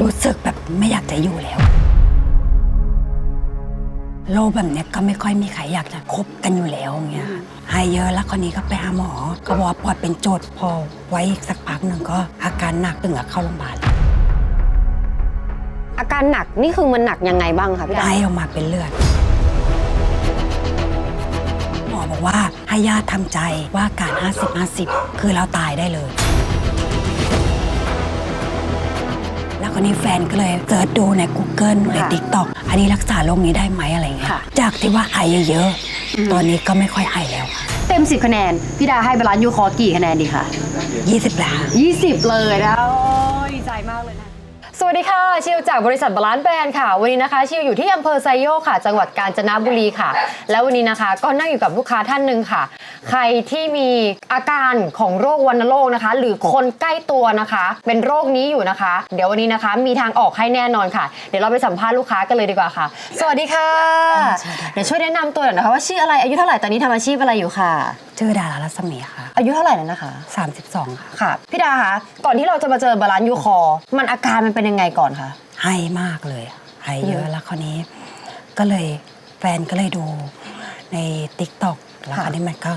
รู้สึกแบบไม่อยากจะอยู่แล้ว โรคแบบเนี้ยก็ไม่ค่อยมีใครอยากจะคบกันอยู่แล้วอย่างเงี้ยหายเยอะแล้วคนนี้ก็ไปหาหมอ ก็บอกว่าปอดเป็นโจทย์พอไว้อีกสักพักหนึ่งก็อาการหนักถึงกับเข้าโรงพยาบาลอาการหนักนี่คือมันหนักยังไงบ้างคะพี่ดาไอออกมาเป็นเลือด หมอบอกว่าให้ญาติทำใจว่าอาการ 50 50 คือเราตายได้เลย แล้วคนนี้แฟนก็เลยเสิร์ชดูใน Google ใน ค่ะ TikTok อันนี้รักษาโรคนี้ได้ไหมอะไรเงี้ยค่ะจากที่ว่าไอเยอะๆตอนนี้ก็ไม่ค่อยไอแล้วค่ะเต็ม 10 คะแนน พี่ดาให้บาลานซ์ยูคอร์กี่คะแนนดีคะ 20แล้ว20 เลยนะโอ้ยดีใจมากเลยนะ สวัสดีค่ะ ชิวจากบริษัทบาลานซ์แบรนด์ค่ะ วันนี้นะคะ ชิวอยู่ที่อำเภอไซโยกค่ะ จังหวัดกาญจนบุรีค่ะ แล้ววันนี้นะคะ ก็นั่งอยู่กับลูกค้าท่านหนึ่งค่ะ ใครที่มีอาการของโรควัณโรคนะคะ หรือคนใกล้ตัวนะคะ เป็นโรคนี้อยู่นะคะ เดี๋ยววันนี้นะคะ มีทางออกให้แน่นอนค่ะ เดี๋ยวเราไปสัมภาษณ์ลูกค้ากันเลยดีกว่าค่ะสวัสดีค่ะ สวัสดีค่ะ เดี๋ยวช่วยแนะนำตัวหน่อยนะคะว่าชื่ออะไรอายุเท่าไหร่ตอนนี้ทำอาชีพอะไรอยู่ค่ะ ชื่อดารารัศมีค่ะ อายุเท่าไหร่แล้วนะคะ 32 ค่ะ ค่ะพี่ดาคะก่อนที่เราจะมาเจอบาลานซ์ยูคอร์มันอาการมันเป็นยังไงก่อนคะไอมากเลยอะไอเยอะอืมแล้วคราวนี้ ก็เลยแฟนก็เลยดูใน t ิ k t o k แล้วคค่ะราวนี้มันก็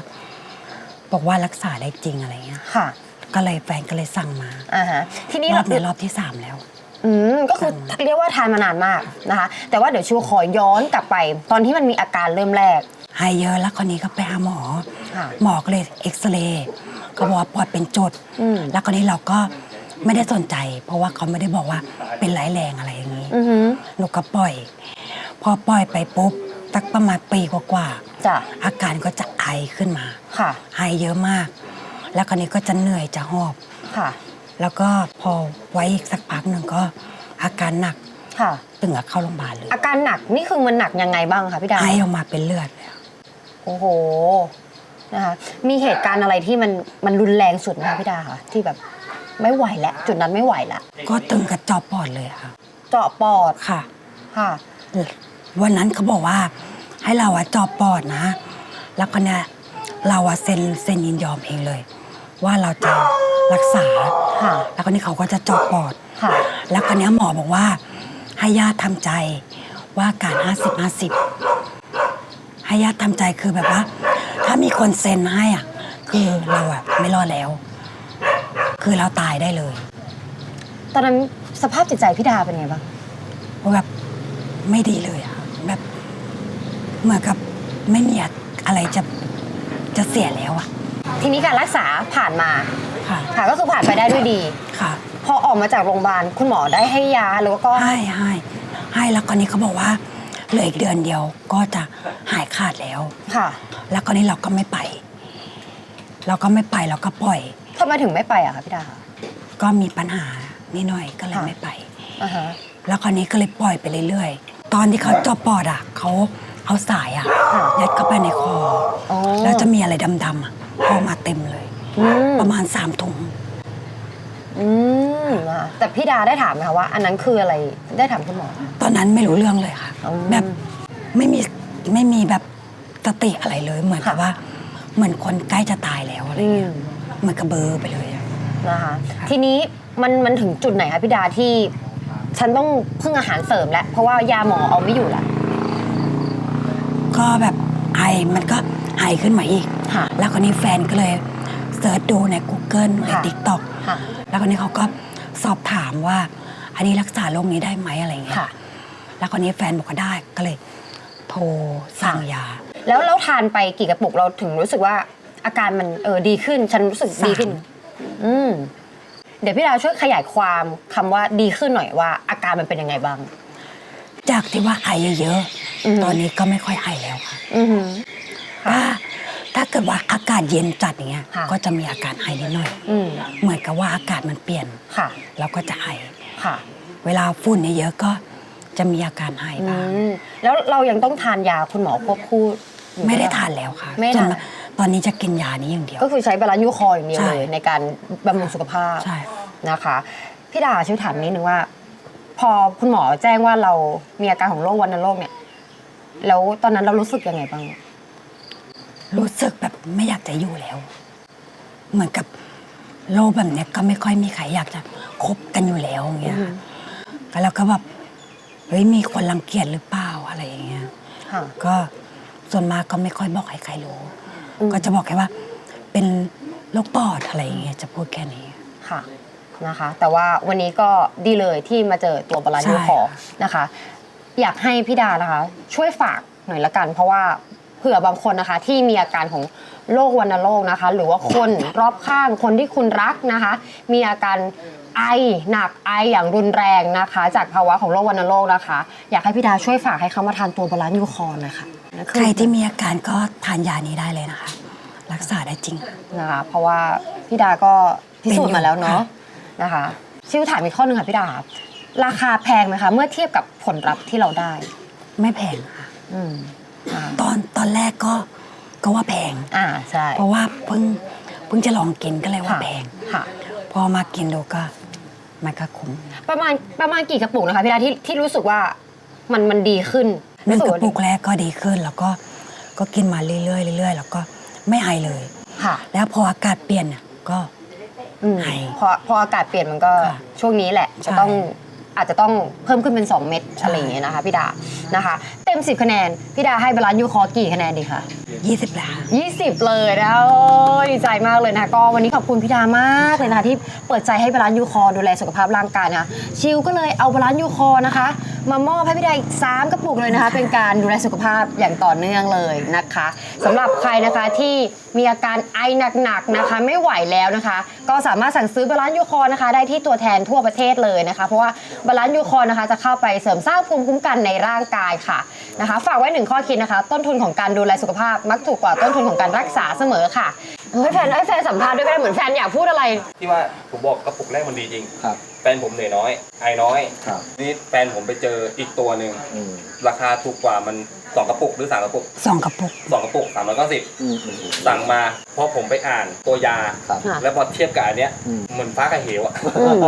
บอกว่ารักษาได้จริงอะไรเงี้ย ค่ะก็เลยแฟนก็เลยสั่งมาอ่าฮะทีนี้รเราอบในรอบที่3แล้ว อืมก็คือเรียกว่าทานมานานมากนะคะ แต่ว่าเดี๋ยวชูขอย้อนกลับไป ตอนที่มันมีอาการเริ่มแรกไอเยอะแล้วคราวนี้ก็ไปหาหมอ ค่ะ หมอก็เลยเอ็กซเรย์ก็บอกว่าปอดเป็นจุด อืมแล้วคราวนี้เราก็ไม่ได้สนใจ เพราะว่าเขาไม่ได้บอกว่าเป็นร้ายแรงอะไรอย่างนี้ อือหือ หนูก็ปล่อย พอปล่อยไปปุ๊บสักประมาณปีกว่า จ้ะๆอาการก็จะไอขึ้นมาค่ะ ไอเยอะมาก แล้วคราวนี้ก็จะเหนื่อยจะหอบค่ะ แล้วก็พอไว้อีกสักพักหนึ่งก็ อาการหนักค่ะ ถึงกับเข้าโรงพยาบาลเลยอาการหนักนี่คือมันหนักยังไงบ้างคะพี่ดาไอออกมาเป็นเลือดเลยอะโอ้โหนะคะมีเหตุการณ์อะไรที่มันมันรุนแรงสุดไหมคะพี่ดาคะที่แบบไม่ไหวแล้วจุดนั้นไม่ไหวแล้วก็ตึงกับจอปอดเลยอะค่ะ เจาะปอดค่ะค่ะ วันนั้นเขาบอกว่า ให้เราอะจอบปอดนะ แล้วก็เนี่ยเราอะเซ็นเซ็นยินยอมเองเลย ว่าเราจะรักษา ค่ะ แล้วก็นี่เขาก็จะเจอบปอด ค่ะ แล้วก็เนี้ยหมอบอกว่าให้ญาติทำใจว่าอาการ 50 50 ให้ญาติทำใจคือแบบว่า ถ้ามีคนเซ็นให้อะ คือเราอะไม่รอดแล้ว คือเราตายได้เลยตอนนั้นสภาพจิตใจพี่ดาเป็นไงบ้างเพราะแบบไม่ดีเลยอะแบบ เหมือนกับไม่มีอะไรจะจะเสียแล้วอะทีนี้การรักษาผ่านมาค่ะ ค่ะก็คือผ่านไปได้ด้วยดี ค่ะ พอออกมาจากโรงพยาบาลคุณหมอได้ให้ยาหรือว่าก็ให้ให้ให้แล้วก็นี้เขาบอกว่าเหลืออีกเดือนเดียวก็จะหายขาดแล้วค่ะ แล้วก็นี้เราก็ไม่ไป เราก็ไม่ไปเราก็ปล่อยทำไมถึงไม่ไปอะคะพี่ดาก็มีปัญหานิดหน่อยก็เลยค่ะไม่ไปอ่าฮะแล้วคราวนี้ก็เลยปล่อยไปเรื่อยๆ ตอนที่เขาเจาะปอดอะเขา เอาสายอะค่ะยัดเข้าไปในคออ๋อแล้วจะมีอะไรดำๆอะออกมาเต็มเลยอืมประมาณสามถุง อืมอะแต่พี่ดาได้ถามไหมคะว่า อันนั้นคืออะไรได้ถามคุณหมอ ตอนนั้นไม่รู้เรื่องเลยค่ะ อืมแบบไม่มีไม่มีแบบสติอะไรเลย เหมือนกับค่ะ ว่า เหมือนคนใกล้จะตายแล้วอะไรอืเงี้มยเหมือนกับเบลอร์ไปเลยอะ นะคะค่ะ ทีนี้มันมันถึงจุดไหนคะพี่ดาที่ ฉันต้องพึ่งอาหารเสริมแล้ว เพราะว่ายาหมอเอาไม่อยู่ละ ก็แบบไอมันก็ไอขึ้นมาอีก ค่ะ แล้วคนนี้แฟนก็เลยเสิร์ชดูใน Google ใน ค่ะ TikTok ค่ะ แล้วคนนี้เขาก็สอบถามว่า อันนี้รักษาโรคนี้ได้ไหมอะไรเงี้ยค่ะ แล้วคนนี้แฟนบอกว่าได้ก็เลยโทรสั่งยา แล้วแล้วทานไปกี่กระปุกเราถึงรู้สึกว่าอาการมันเออดีขึ้น ฉันรู้สึกดีขึ้นสามอืมเดี๋ยวพี่ดาวช่วยขยายความคำว่าดีขึ้นหน่อยว่าอาการมันเป็นยังไงบ้าง จากที่ว่าไอเยอะอือฮึๆ ตอนนี้ก็ไม่ค่อยไอแล้วค่ะอือหือถ้าถ้าเกิดว่าอากาศเย็นจัดอย่างเงี้ยค่ะก็จะมีอาการไอนิดหน่อยอืมเหมือนกับว่าอากาศมันเปลี่ยนค่ะเราก็จะไอค่ะเวลาฝุ่นเยอะๆก็จะมีอาการไออืบ้างมแล้วเรายังต้องทานยาคุณหมอควบคู่อยู่ไม่ได้หทานแล้วค่ะไม่ได้ส่วนทานมากตอนนี้จะกินยานี้อย่างเดียว ก็คือใช้บาลานซ์ยูคอร์อย่างเดียวใช่เลยในการบำรุงสุขภาพใช่นะคะพี่ดาช่วยถามนิดนึงว่า พอคุณหมอแจ้งว่าเรามีอาการของโรควัณโรคเนี่ย แล้วตอนนั้นเรารู้สึกยังไงบ้าง รู้สึกแบบไม่อยากจะอยู่แล้ว เหมือนกับโรคแบบเนี้ยก็ไม่ค่อยมีใครอยากจะคบกันอยู่แล้วอย่างเงี้ยอือฮึแล้วก็แบบเฮ้ยมีคนรังเกียจหรือเปล่าอะไรอย่างเงี้ย ค่ะ ก็ส่วนมากก็ไม่ค่อยบอกให้ใครรู้ อืม ก็จะบอกแค่ว่า เป็นโรคปอดอะไรอย่างเงี้ยจะพูดแค่นี้ ค่ะนะคะ แต่ว่าวันนี้ก็ดีเลยที่มาเจอตัวบาลานซ์ใช่ยูคอร์นะคะ อยากให้พี่ดานะคะ ช่วยฝากหน่อยละกัน เพราะว่าเผื่อบางคนนะคะ ที่มีอาการของโรควัณโรคนะคะ หรือว่าคนรอบข้างคนที่คุณรักนะคะ มีอาการไอหนักไออย่างรุนแรงนะคะ จากภาวะของโรควัณโรคนะคะ อยากให้พี่ดาช่วยฝากให้เขามาทานตัวบาลานซ์ยูคอร์หนะคะนะใครที่มีอาการก็ทานยานี้ได้เลยนะคะ รักษาได้จริงค่ะนะคะเพราะว่าพี่ดาก็พิสูจน์มาแล้วเนาะค่ะนะคะชิวถามอีกข้อหนึ่งค่ะพี่ดา ราคาแพงไหมคะ เมื่อเทียบกับผลลัพธ์ที่เราได้ ไม่แพงค่ะอืมอ่าตอนตอนแรกก็ก็ว่าแพง อ่าใช่ เพราะว่าเพิ่งเพิ่งจะลองกินก็เลยว่าค่ะ แพง ค่ะ พอมากินดูก็มันก็คุ้มประมาณประมาณกี่กระปุกนะคะพี่ดาที่ที่รู้สึกว่ามันมันดีขึ้นหนึ่งสึกว่าระปุกแรกก็ดีขึ้น แล้วก็ก็กินมาเรื่อยๆเรื่อยๆแล้วก็ไม่ไอเลย ค่ะแล้วพออากาศเปลี่ยนน่ะก็ อืมไอพอพออากาศเปลี่ยนมันก็ค่ะช่วงนี้แหละจะใช่ต้อง อาจจะต้องเพิ่มขึ้นเป็น 2 เม็ดใช่อะไรอย่างเงี้ยนะคะพี่ดานะคะ เต็ม 10 คะแนนพี่ดาให้บาลานซ์ยูคอร์กี่คะแนนดีคะยี่สิบล้าน20 เลยนะโอ้ย ดีใจมากเลยนะคะก็วันนี้ขอบคุณพี่ดามากเลยนะคะที่เปิดใจให้บาลานซ์ยูคอร์ดูแลสุขภาพร่างกายนะชิวก็เลยเอาบาลานซ์ยูคอร์นะคะ มามอบให้พี่ดาอีก3กระปุกเลยนะคะ เป็นการดูแลสุขภาพอย่างต่อเนื่องเลยนะคะสำหรับใครนะคะที่มีอาการไอหนักๆนะคะ ไม่ไหวแล้วนะคะ ก็สามารถสั่งซื้อบาลานซ์ยูคอร์นะคะ ได้ที่ตัวแทนทั่วประเทศเลยนะคะ เพราะว่าบาลานซ์ยูคอร์นะคะจะเข้าไปเสริมสร้างภูมิคุ้มกันในร่างกายค่ะนะคะ ฝากไว้หนึ่งข้อคิดนะคะ ต้นทุนของการดูแลสุขภาพมักถูกกว่าต้นทุนของการรักษาเสมอค่ะ เฮ้ยแฟนให้แฟนสัมภาษณ์ด้วยก็ได้เหมือนแฟนอยากพูดอะไร ที่ว่าผมบอกกระปุกแรกมันดีจริง ครับ แฟนผมเหนื่อยน้อยไอน้อย ครับ นี่แฟนผมไปเจออีกตัวหนึ่งอืมราคาถูกกว่ามันสองกระปุกหรือสามกระปุกสองกระปุก สองกระปุกสามร้อยเก้าสิบอืมอืมอืมสั่งมาพอผมไปอ่านตัวยา ครับ ค่ะ แล้วพอเทียบกับอันเนี้ยอืม เหมือนฟ้ากับเหวอะอืม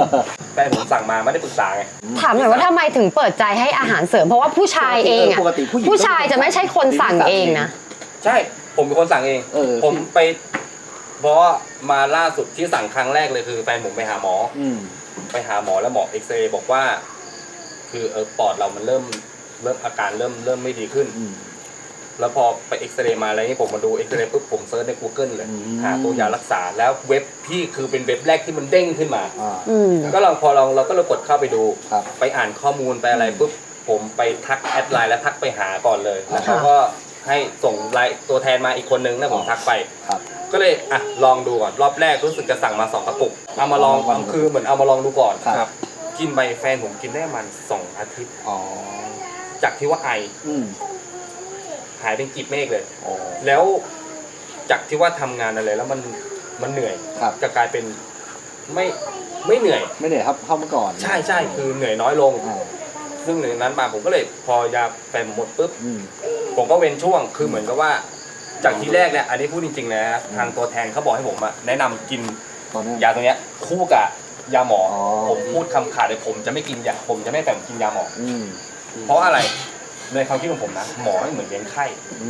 แฟนผมสั่งมาไม่ได้ปรึกษาไง ถามหน่อยว่าทำไมถึงเปิดใจให้อาหารเสริม เพราะว่าผู้ชายเองอะปกติผู้หญิง ผู้ชายจะไม่ใช่คนสั่งเองนะ ใช่ ผมเป็นคนสั่งเอง เออ ผมไป เพราะว่ามาล่าสุดที่สั่งครั้งแรกเลยคือแฟนผมไปหาหมอ อืม ไปหาหมอแล้วหมอเอ็กซเรย์บอกว่า คือเออปอดเรามันเริ่มเริ่มอาการเริ่มเริ่มไม่ดีขึ้น อืม แล้วพอไปเอ็กซเรย์มาอะไรนี่ผมมาดูเอ็กซเรย์ปุ๊บผมเซิร์ชใน Google เลย อืม หาตัวยารักษาแล้วเว็บพี่คือเป็นเว็บแรกที่มันเด้งขึ้นมา อ่า อืม ก็ลองพอลองเราก็เลยกดเข้าไปดู ครับ ไปอ่านข้อมูลไปอะไรปุ๊บผมไปทักแอดไลน์แล้วทักไปหาก่อนเลยแล้วค่ะเขาก็ให้ส่งไลน์ตัวแทนมาอีกคนนึงแล้วผมทักไป ครับ ก็เลยอะลองดูก่อนรอบแรกรู้สึกจะสั่งมาสองกระปุกเอามาลองวันคือเหมือนเอามาลองดูก่อนครับ กินไปแฟนผมกินได้ประมันสองอาทิตย์ อ๋อ จากที่ว่าไออืมหายเป็นกลีบเมฆเลย อ๋อ แล้วจากที่ว่าทำงานอะไรแล้วมันมันเหนื่อยครับ จะกลายเป็นไม่ไม่เหนื่อย ไม่เหนื่อยครับเข้าเมื่อก่อนใช่ใช่คือเหนื่อยน้อยลง อ่าซึ่งหนึ่งนั้นมาผมก็เลยพอยาแฟนหมดปุ๊บ อืมผมก็เว้นช่วงคือเหมือนกับว่า จากที่แรกเนี่ยอันนี้พูดจริงๆนะอืมทางตัวแทนเขาบอกให้ผมอะแนะนำกินตอนนี้ ยาตัวเนี้ยคู่กับยาหมอออ ผมพูดคำขาดเลยผมจะไม่กินยาผมจะไม่แต่งกินยาหมอ อืมเพราะอะไรในความคิดของผมนะหมอไม่เหมือนเลี้ยงไข้อื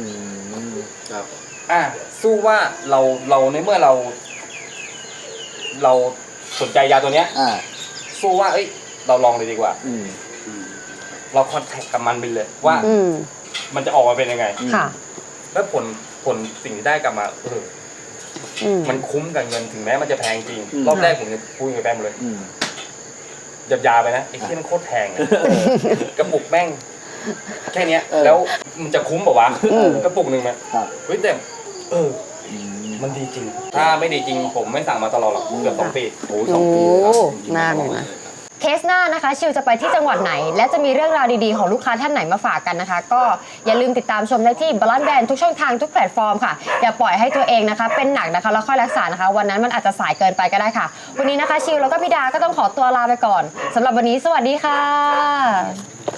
มครับ อะสู้ว่าเราเราในเมื่อเรา เราสนใจยาตัวเนี้ย อ่าสู้ว่าเอ้ย เราลองเลยดีกว่า อืม เราคอนแทคกับมันไปเลยว่าอืมมันจะออกมาเป็นยังไงอืมค่ะ แล้วผล ผลสิ่งที่ได้กลับมาเอออืม มันคุ้มกับเงินถึงแม้มันจะแพงจริง อืม รอบแรกผมจะพูดกับแฟนผมเลยอืม หยับยาไปนะไอ้ที่มันโคตรแพงอะกระปุกแม่ง แค่เนี้ย เออ แล้วมันจะคุ้มเปล่าวะอืม กระปุกหนึ่งไหมครับเฮ้ยแต่เออ อืมมันดีจริง ถ้าไม่ดีจริงผมไม่สั่งมาตลอดหรอกเกือบสองปี โอ้สองปีครับโอ้จริงๆนานอยู่นะ เคสหน้านะคะชิวจะไปที่จังหวัดไหน และจะมีเรื่องราวดีๆ ของลูกค้าท่านไหนมาฝากกันนะคะ ก็อย่าลืมติดตามชมได้ที่บลันแบนทุกช่องทางทุกแพลตฟอร์มค่ะ อย่าปล่อยให้ตัวเองนะคะ เป็นหนักนะคะแล้วค่อยรักษานะคะ วันนั้นมันอาจจะสายเกินไปก็ได้ค่ะ วันนี้นะคะชิวแล้วก็พี่ดาก็ต้องขอตัวลาไปก่อนสำหรับวันนี้สวัสดีค่ะ